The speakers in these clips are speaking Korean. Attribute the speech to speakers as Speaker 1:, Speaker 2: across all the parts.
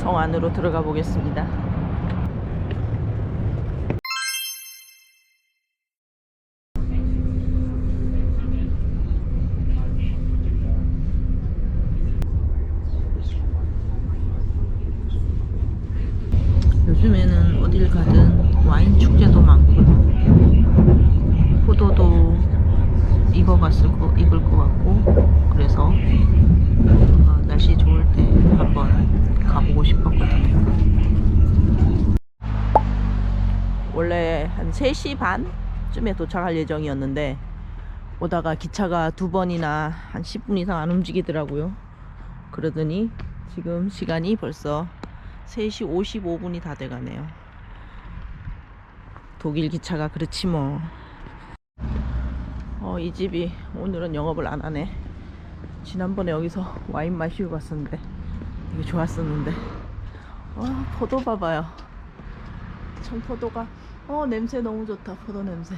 Speaker 1: 성 안으로 들어가 보겠습니다. 쯤에 도착할 예정이었는데 오다가 기차가 두 번이나 한 10분 이상 안 움직이더라고요. 그러더니 지금 시간이 벌써 3시 55분이 다 돼가네요. 독일 기차가 그렇지 뭐. 어, 이 집이 오늘은 영업을 안 하네. 지난번에 여기서 와인 마시고 갔었는데 되게 좋았었는데. 와, 포도 봐봐요. 청포도가 어 냄새 너무 좋다. 포도 냄새.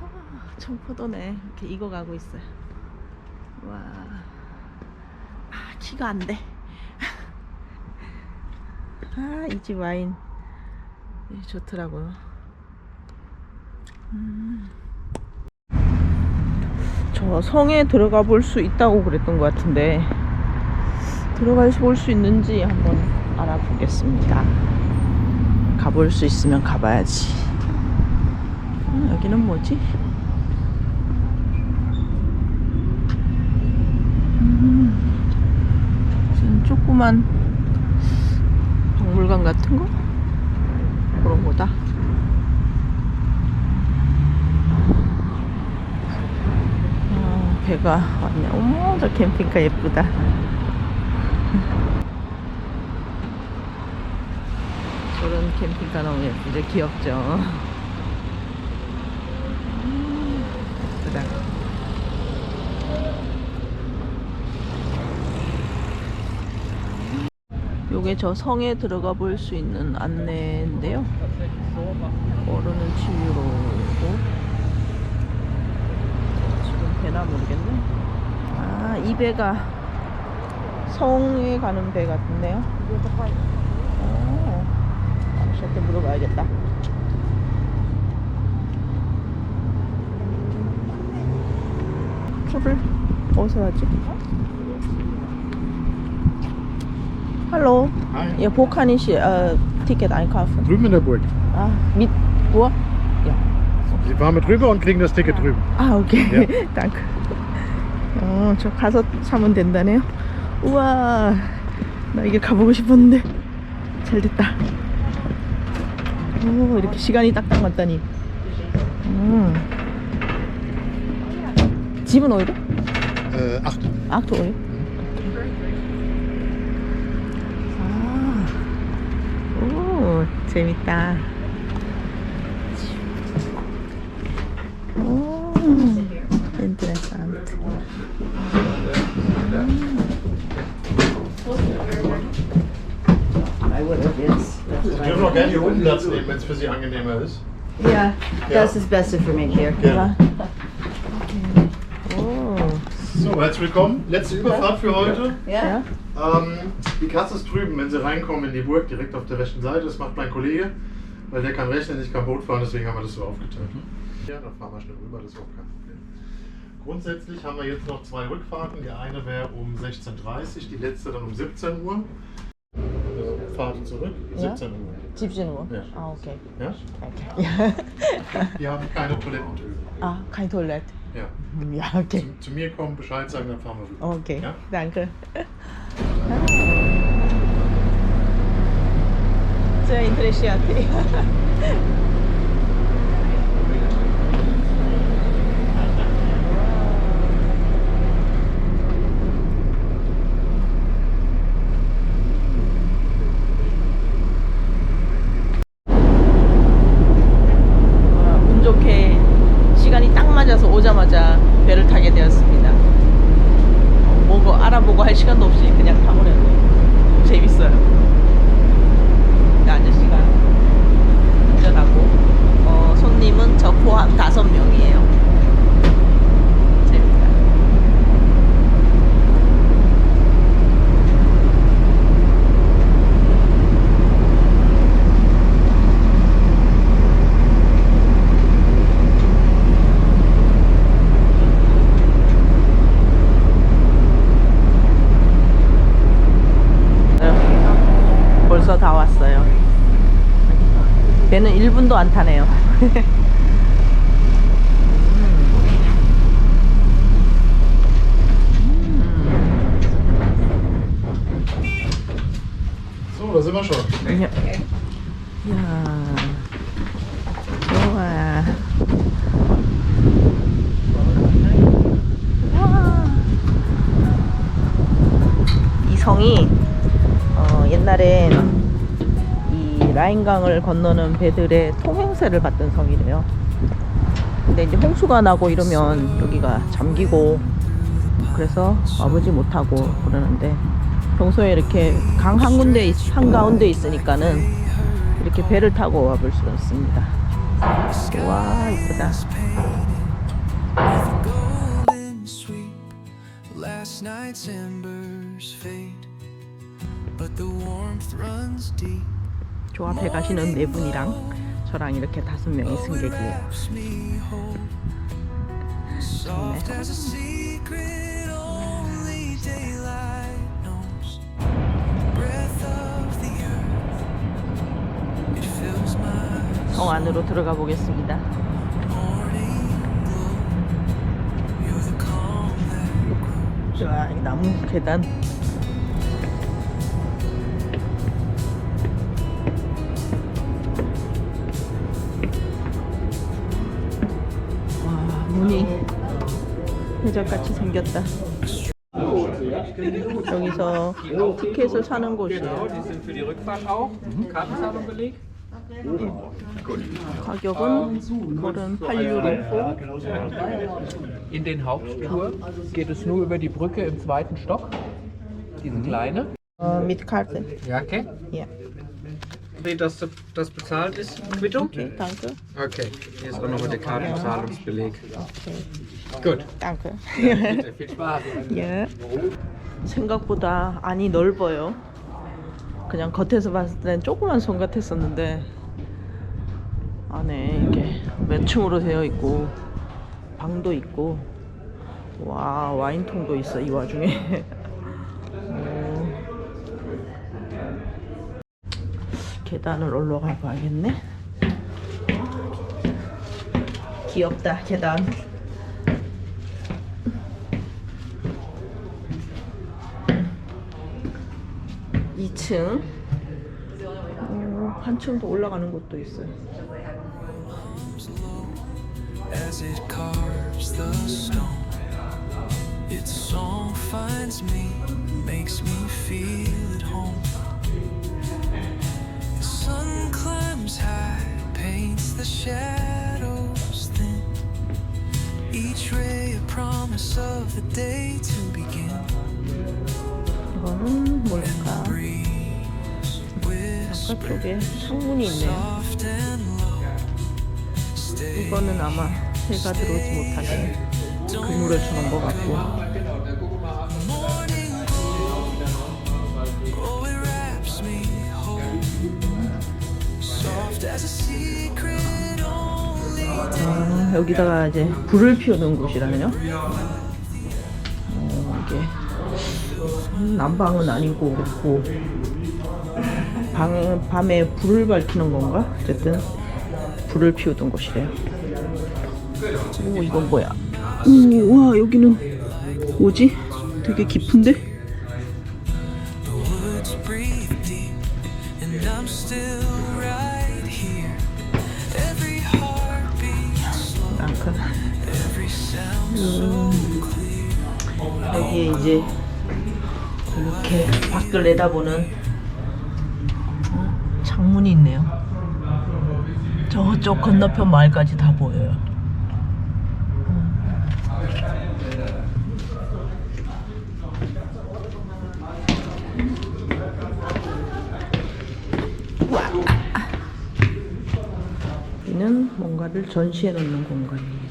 Speaker 1: 아, 청포도네. 이렇게 익어가고 있어요. 와, 아 키가 안 돼. 아, 이 집 와인 예, 좋더라고요. 음. 저 성에 들어가 볼 수 있다고 그랬던 것 같은데 들어가 볼수 있는지 한번 알아보겠습니다. 가볼 수 있으면 가봐야지. 음, 여기는 뭐지? 음, 조그만 박물관 같은 거? 그런 거다. 어, 배가 왔네. 어머, 저 캠핑카 예쁘다. 저런 캠핑카 너무 예쁘죠? 귀엽죠? 요게 저 성에 들어가 볼 수 있는 안내인데요. 어른은 7유로고 지금 배나 모르겠네. 아, 이 배가 성에 가는 배 같은데요. 어, 아저씨한테 물어봐야겠다. 표를 어디서 하지? Ja, wo kann ich äh, Ticket einkaufen?
Speaker 2: Drüben in der Burg.
Speaker 1: Ah, mit wo?
Speaker 2: Sie fahren mit rüber und kriegen das Ticket drüben.
Speaker 1: 아, 오케이.
Speaker 2: 예.
Speaker 1: danke. 어, 저 가서 사면 된다네요. 우와, 나 이게 가보고 싶었는데 잘 됐다. 오, 이렇게 시간이 딱딱 맞다니. 음. 집은 어디로?
Speaker 2: Äh, acht.
Speaker 1: 악토 어디? 아, 오, 재밌다. 오, interessant.
Speaker 3: I would have, yes.
Speaker 2: Sie dürfen auch gerne hier oben Platz nehmen, wenn es für Sie angenehmer ist.
Speaker 3: Yeah, das ist besser für mich hier.
Speaker 2: So, herzlich willkommen. Letzte Überfahrt für heute.
Speaker 3: Ja?
Speaker 2: Ähm, die Kasse ist drüben, wenn Sie reinkommen in die Burg, direkt auf der rechten Seite. Das macht mein Kollege, weil der kann rechnen, ich kann Boot fahren, deswegen haben wir das so aufgeteilt. Ja, dann fahren wir schnell rüber, das ist auch kein Problem. Grundsätzlich haben wir jetzt noch zwei Rückfahrten. Die eine wäre um 16.30 Uhr, die letzte dann um 17 Uhr. Fahrten zurück,
Speaker 1: ja?
Speaker 2: 17 Uhr.
Speaker 1: 17 Uhr?
Speaker 2: Ja.
Speaker 1: Ah, okay.
Speaker 2: Ja?
Speaker 1: Okay. Ja.
Speaker 2: Die haben keine Toilettentür.
Speaker 1: Ah, keine Toilette.
Speaker 2: Ja.
Speaker 1: Ja, okay.
Speaker 2: Zu, zu, mir kommen, Bescheid sagen, dann fahren wir rüber.
Speaker 1: Okay,
Speaker 2: ja?
Speaker 1: danke. Sehr interessiert. 시간도 없이 그냥 타버렸네. 재밌어요. 그 아저씨가 운전하고 1분도 안 타네요.
Speaker 2: So, da sind wir schon.
Speaker 1: Ja. ja. 좋아. 와. 이 성이 어, 옛날엔 이 라인강을 건너는 배들의 통행세를 받던 성이래요. 근데 이제 홍수가 나고 이러면 여기가 잠기고 그래서 와보지 못하고 그러는데 평소에 이렇게 강 한 군데 있- 한 가운데 있으니까는 이렇게 배를 타고 와볼 수가 있습니다. 와 이쁘다.
Speaker 4: fade, but the warmth runs deep.
Speaker 1: 조합해 가시는 네 분이랑 저랑 이렇게 다섯 명이 승객이에요.
Speaker 4: My
Speaker 1: 성 안으로 들어가 보겠습니다. 이 나무 계단. 해적같이 생겼다. 여기서 티켓을 사는 곳이에요. 가격은 38유로.
Speaker 5: In den Haupttour geht es nur über die Brücke im zweiten Stock. Diese kleine.
Speaker 1: 어, mit Karte.
Speaker 5: Ja, okay.
Speaker 1: Ja.
Speaker 5: Wie das, das bezahlt ist? Quittung?
Speaker 1: Okay, danke.
Speaker 5: Okay. Hier ist auch nochmal der Kartenzahlungsbeleg.
Speaker 1: Okay,
Speaker 5: Gut.
Speaker 1: danke.
Speaker 5: Bitte, viel Spaß.
Speaker 1: 예. 생각보다 안이 넓어요. 그냥 겉에서 봤을 땐 조그만 성 같았었는데 안에 이렇게 몇 층으로 되어 있고 방도 있고 와 와인통도 있어 이 와중에. 오. 계단을 올라가 봐야겠네. 귀엽다 계단. 2층 어, 한층 더 올라가는 곳도 있어요.
Speaker 4: as it carves the stone. Its song finds me, makes me feel at home. Sun climbs high, paints the shadows thin. Each ray a promise of the day to begin.
Speaker 1: 이거는 뭘까? 바깥쪽에 창문이 있네요.
Speaker 4: soft and low. Stay
Speaker 1: 이거는 아마 해가 들어오지 못하게 그물을 쳐놓은 것 같고 아, 여기다가 이제 불을 피우는 곳이라네요. 어, 이게 음, 난방은 아니고 그렇고 방, 밤에 불을 밝히는 건가? 어쨌든 불을 피우던 곳이래요. 오 이건 뭐야? 오, 와 여기는 뭐지? 되게 깊은데? 이제 이렇게 밖을 내다보는 어, 창문이 있네요. 저쪽 건너편 마을까지 다 보여요. 와. 여기는 뭔가를 전시해 놓는 공간이에요.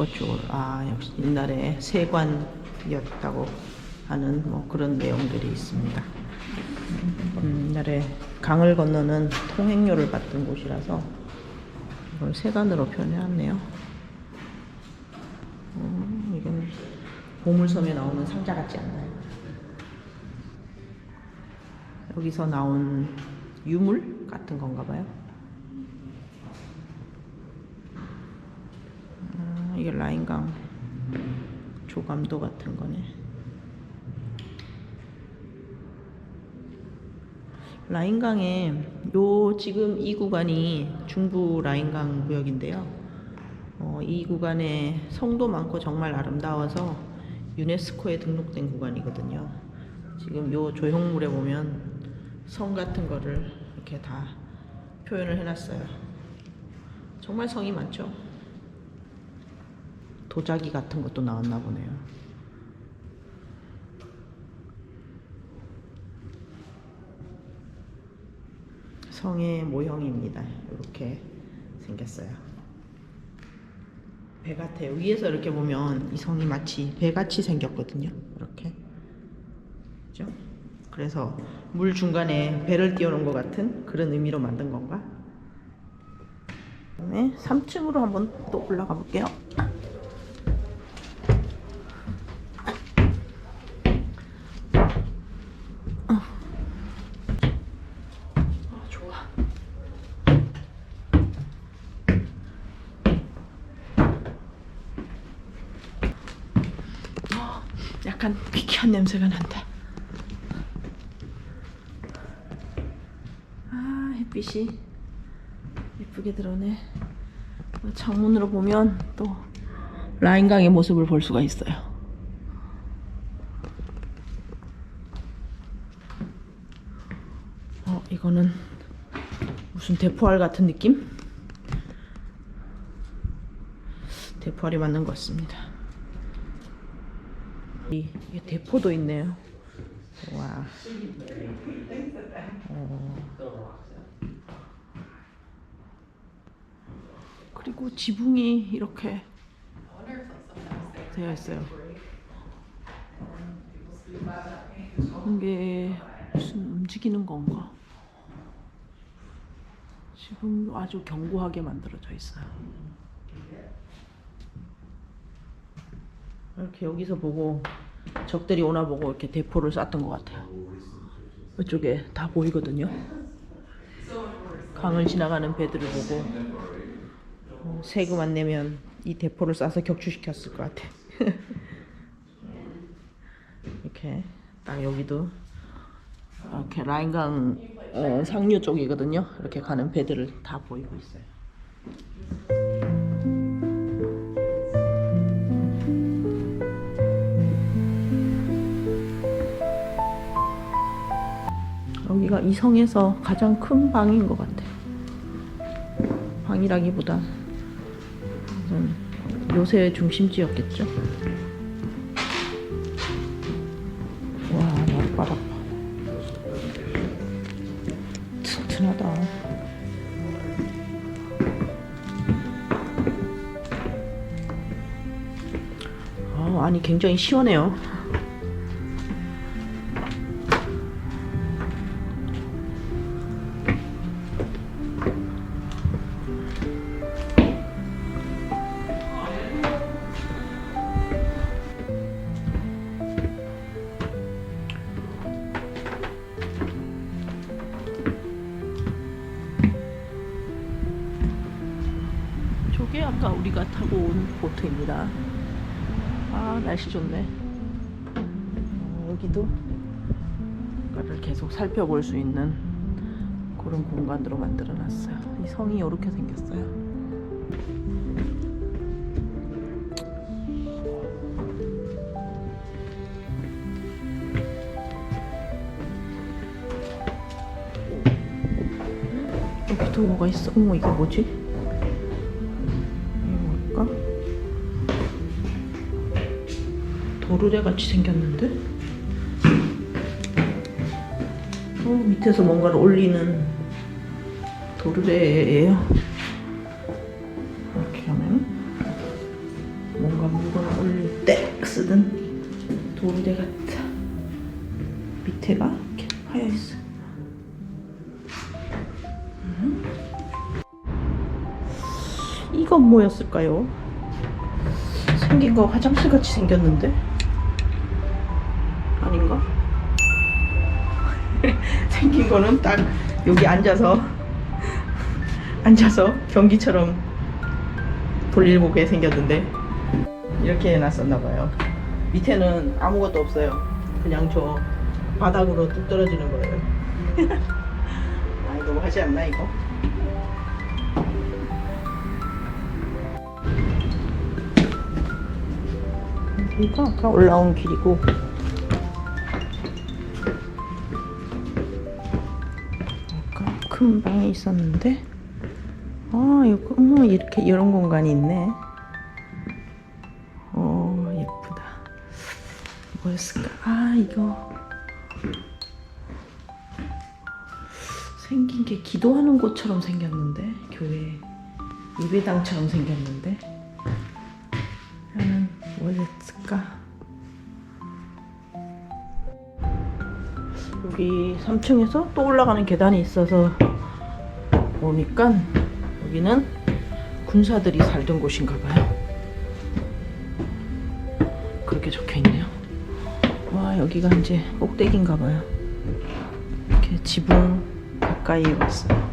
Speaker 1: 카고줄 아 역시 옛날에 세관이었다고 하는 뭐 그런 내용들이 있습니다. 음, 옛날에 강을 건너는 통행료를 받던 곳이라서 이걸 세관으로 표현해놨네요. 음, 이건 보물섬에 나오는 상자 같지 않나요? 여기서 나온 유물 같은 건가 봐요. 아, 이게 라인강 조감도 같은 거네. 라인강에 요 지금 이 구간이 중부 라인강 구역인데요. 어, 이 구간에 성도 많고 정말 아름다워서 유네스코에 등록된 구간이거든요. 지금 요 조형물에 보면 성 같은 거를 이렇게 다 표현을 해놨어요. 정말 성이 많죠. 도자기 같은 것도 나왔나 보네요. 성의 모형입니다. 이렇게 생겼어요. 배 같아요. 위에서 이렇게 보면 이 성이 마치 배같이 생겼거든요. 이렇게. 그죠? 그래서 물 중간에 배를 띄워놓은 것 같은 그런 의미로 만든 건가? 그다음에 3층으로 한번 또 올라가 볼게요. 아, 좋아. 어, 약간 귀쾌한 냄새가 난다. 아, 햇빛이 예쁘게 들어오네. 창문으로 보면 또 라인강의 모습을 볼 수가 있어요. 어, 이거는 무슨 대포알 같은 느낌? 대포알이 맞는 것 같습니다. 이, 이게 대포도 있네요. 와. 어. 그리고 지붕이 이렇게 되어 있어요. 이게 무슨 움직이는 건가? 지금 아주 견고하게 만들어져 있어요. 이렇게 여기서 보고 적들이 오나 보고 이렇게 대포를 쐈던 것 같아요. 이쪽에 다 보이거든요. 강을 지나가는 배들을 보고 어, 세금 안 내면 이 대포를 쏴서 격추시켰을 것 같아. 이렇게 딱 여기도 이렇게 라인강 어, 상류 쪽이거든요. 이렇게 가는 배들을 다 보이고 있어요. 여기가 이 성에서 가장 큰 방인 것 같아. 방이라기보다 무슨 요새의 중심지였겠죠. 와, 낮바닥 봐. 튼튼하다. 아, 아니 굉장히 시원해요. 날씨 좋네. 어, 여기도 바다를 계속 살펴볼 수 있는 그런 공간으로 만들어 놨어요. 이 성이 이렇게 생겼어요. 여기도 뭐가 있어? 어머 이게 뭐지? 도르래 같이 생겼는데? 어, 밑에서 뭔가를 올리는 도르래예요. 이렇게 하면 뭔가 물건을 올릴 때 쓰던 도르래 같아. 밑에가 이렇게 파여 있어. 이건 뭐였을까요? 생긴 거 화장실 같이 생겼는데? 아닌가? 생긴 거는 딱 여기 앉아서 앉아서 경기처럼 볼일 보게 생겼는데 이렇게 해놨었나 봐요. 밑에는 아무것도 없어요. 그냥 저 바닥으로 뚝 떨어지는 거예요. 아 이거 하지 않나 이거? 여기가 아까 올라온 길이고 큰 방이 있었는데? 아 이거 어머 이렇게 이런 공간이 있네. 어 예쁘다. 뭐였을까? 아 이거. 생긴 게 기도하는 곳처럼 생겼는데? 교회 예배당처럼 생겼는데? 나는 뭐였을까? 여기 3층에서 또 올라가는 계단이 있어서 보니까 여기는 군사들이 살던 곳인가 봐요. 그렇게 적혀 있네요. 와, 여기가 이제 꼭대기인가 봐요. 이렇게 지붕 가까이 왔어요.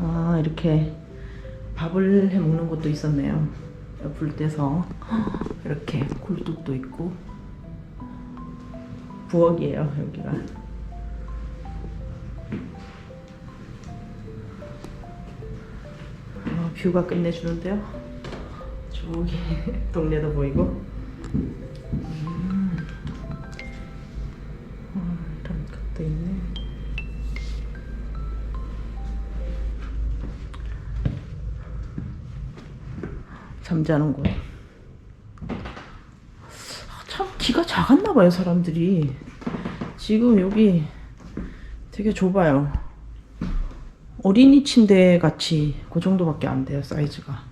Speaker 1: 아, 이렇게 밥을 해 먹는 곳도 있었네요. 불 떼서 이렇게 굴뚝도 있고 부엌이에요 여기가. 뷰가 끝내주는데요. 저기 동네도 보이고. 음. 있네. 잠자는 곳. 아, 참 기가 작았나 봐요 사람들이. 지금 여기 되게 좁아요. 어린이 침대 같이 그 정도밖에 안 돼요 사이즈가.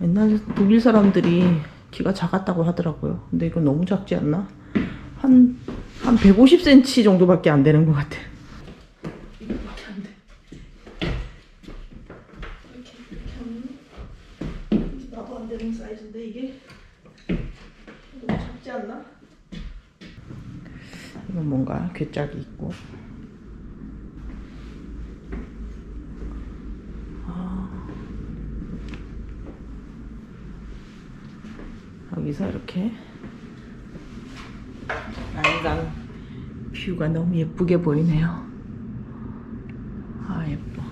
Speaker 1: 옛날 독일 사람들이 키가 작았다고 하더라고요. 근데 이거 너무 작지 않나? 한, 한 150cm 정도밖에 안 되는 것 같아. 이거밖에 안 돼. 이렇게, 이렇게 하면 나도 안 되는 사이즈인데 이게 너무 작지 않나? 이건 뭔가 괴짝이 있고 여기서 이렇게 난강 뷰가 너무 예쁘게 보이네요 아 예뻐.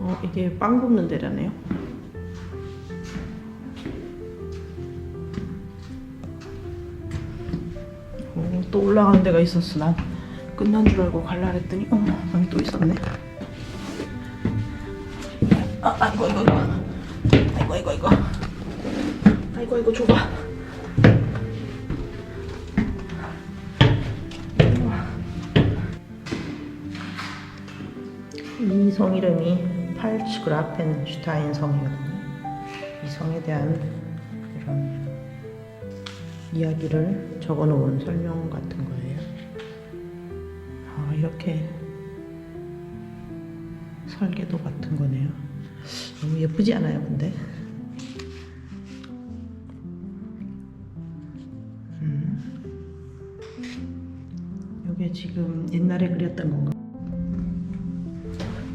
Speaker 1: 어, 이게 빵 굽는 데라네요. 올라가는 데가 있었어. 난 끝난 줄 알고 갈라 했더니 어머 여기 또 있었네. 아, 아이고 이거 이거. 아이고 이거 이거. 아이고 이거 좁아. 이성 이름이 팔츠그라펜슈타인 성이거든요. 이 성에 대한 이런 이야기를 적어 놓은 설명 같은 거예요. 아, 이렇게 설계도 같은 거네요. 너무 예쁘지 않아요, 근데? 음. 이게 지금 옛날에 그렸던 건가?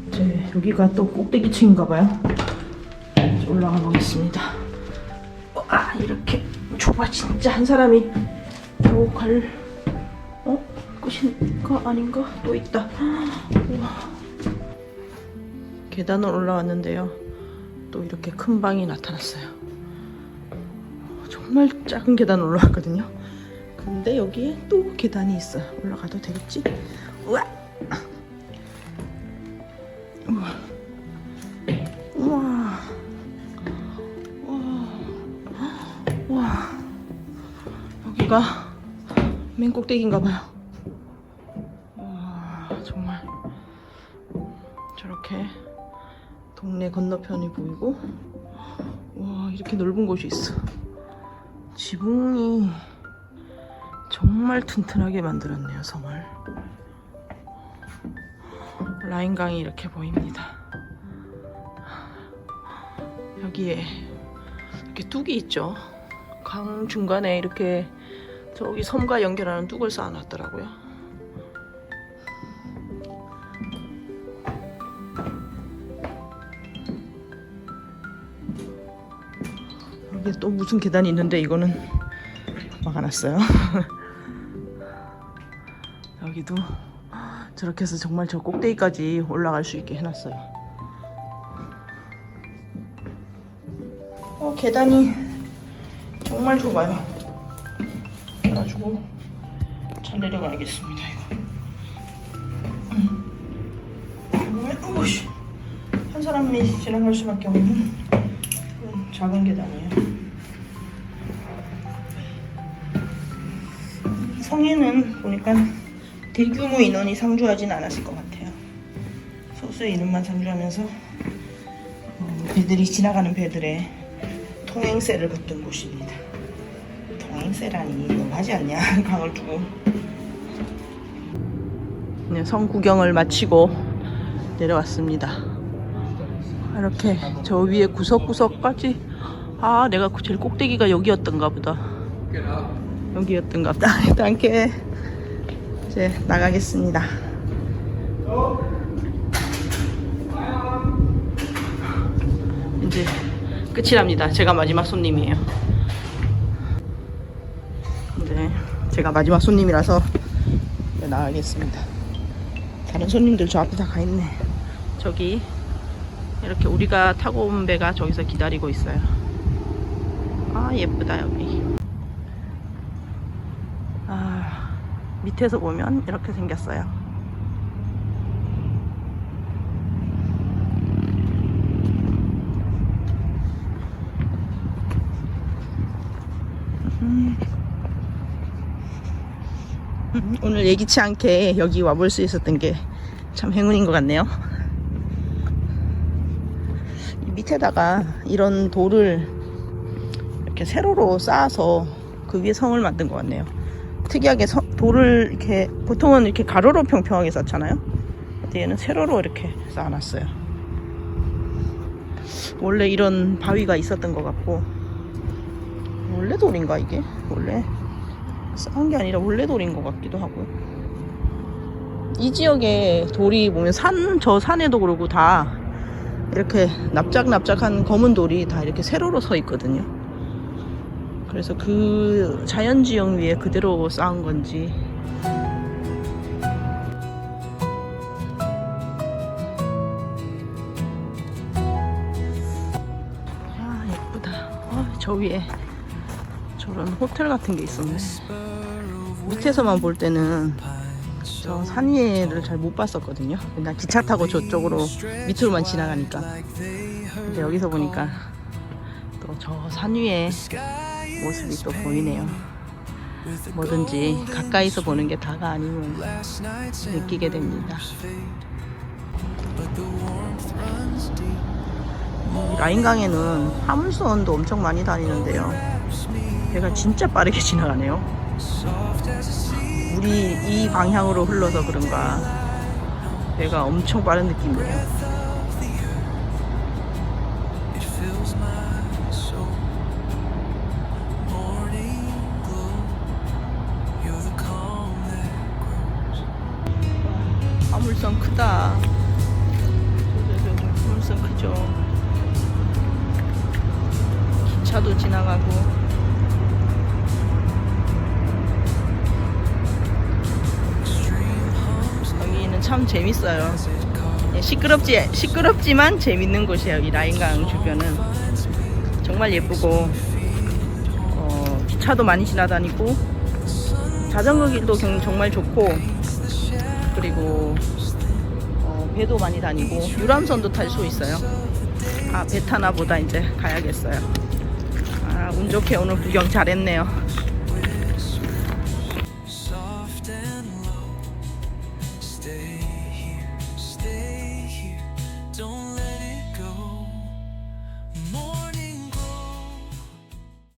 Speaker 1: 이제 여기가 또 꼭대기층인가 봐요. 올라가 보겠습니다. 와 이렇게 좁아 진짜 한 사람이 요갈 어? 끝인가 아닌가? 또 있다. 우와. 계단을 올라왔는데요. 또 이렇게 큰 방이 나타났어요. 정말 작은 계단 올라왔거든요. 근데 여기에 또 계단이 있어. 올라가도 되겠지? 우와. 꼭대기인가 봐요. 와, 정말. 저렇게 동네 건너편이 보이고 와, 이렇게 넓은 곳이 있어. 지붕이 정말 정말 튼튼하게 만들었네요 성을. 라인강이 이렇게 보입니다. 여기에 이렇게 뚝이 있죠. 강 중간에 이렇게 저기 섬과 연결하는 뚝을 쌓아놨더라고요 여기 또 무슨 계단이 있는데 이거는 막아놨어요. 여기도 저렇게 해서 정말 저 꼭대기까지 올라갈 수 있게 해놨어요. 어, 계단이 정말 좁아요. 그래가지고 잘 내려가야겠습니다. 이거. 음. 오씨, 한 사람이 지나갈 수밖에 없는 작은 계단이에요. 성에는 보니까 대규모 인원이 상주하진 않았을 것 같아요. 소수의 이름만 상주하면서 어, 배들이 지나가는 배들의 통행세를 걷던 곳입니다. 통행세라니 너무하지 않냐 강을 두고. 네, 성 구경을 마치고 내려왔습니다. 이렇게 저 위에 구석구석까지 아 내가 제일 꼭대기가 여기였던가 보다. 여기였던가 보다. 함께 이제 나가겠습니다. 이제 끝이랍니다. 제가 마지막 손님이에요. 제 제가 마지막 손님이라서 이제 나가겠습니다. 다른 손님들 저 앞에 다 가 있네. 저기 이렇게 우리가 타고 온 배가 저기서 기다리고 있어요. 아 예쁘다 여기. 아, 밑에서 보면 이렇게 생겼어요. 오늘 예기치 않게 여기 와볼 수 있었던 게 참 행운인 것 같네요. 이 밑에다가 이런 돌을 이렇게 세로로 쌓아서 그 위에 성을 만든 것 같네요. 특이하게 서- 돌을 이렇게 보통은 이렇게 가로로 평평하게 쌓잖아요. 근데 얘는 세로로 이렇게 쌓아놨어요. 원래 이런 바위가 있었던 것 같고 원래 돌인가 이게? 원래 쌓은 게 아니라 원래 돌인 것 같기도 하고요. 이 지역에 돌이 보면 산 저 산에도 그러고 다 이렇게 납작납작한 검은 돌이 다 이렇게 세로로 서 있거든요. 그래서 그 자연지형 위에 그대로 쌓은 건지 아 예쁘다 아, 저 위에 저런 호텔 같은 게 있었네 밑에서만 볼 때는 저 산 위에를 잘 못 봤었거든요 그냥 기차 타고 저쪽으로 밑으로만 지나가니까 근데 여기서 보니까 또 저 산 위에 모습이 또 보이네요. 뭐든지 가까이서 보는 게 다가 아니면 느끼게 됩니다. 이 라인강에는 화물선도 엄청 많이 다니는데요. 배가 진짜 빠르게 지나가네요. 물이 이 방향으로 흘러서 그런가 배가 엄청 빠른 느낌이에요. 화물선 크다. 화물선 크죠. 기차도 지나가고. 참 재밌어요. 예, 시끄럽지 시끄럽지만 재밌는 곳이에요. 이 라인강 주변은 정말 예쁘고 어, 기차도 많이 지나다니고 자전거 길도 경- 정말 좋고 그리고 어, 배도 많이 다니고 유람선도 탈 수 있어요. 아 배 타나 보다 이제 가야겠어요. 아 운 좋게 오늘 구경 잘했네요.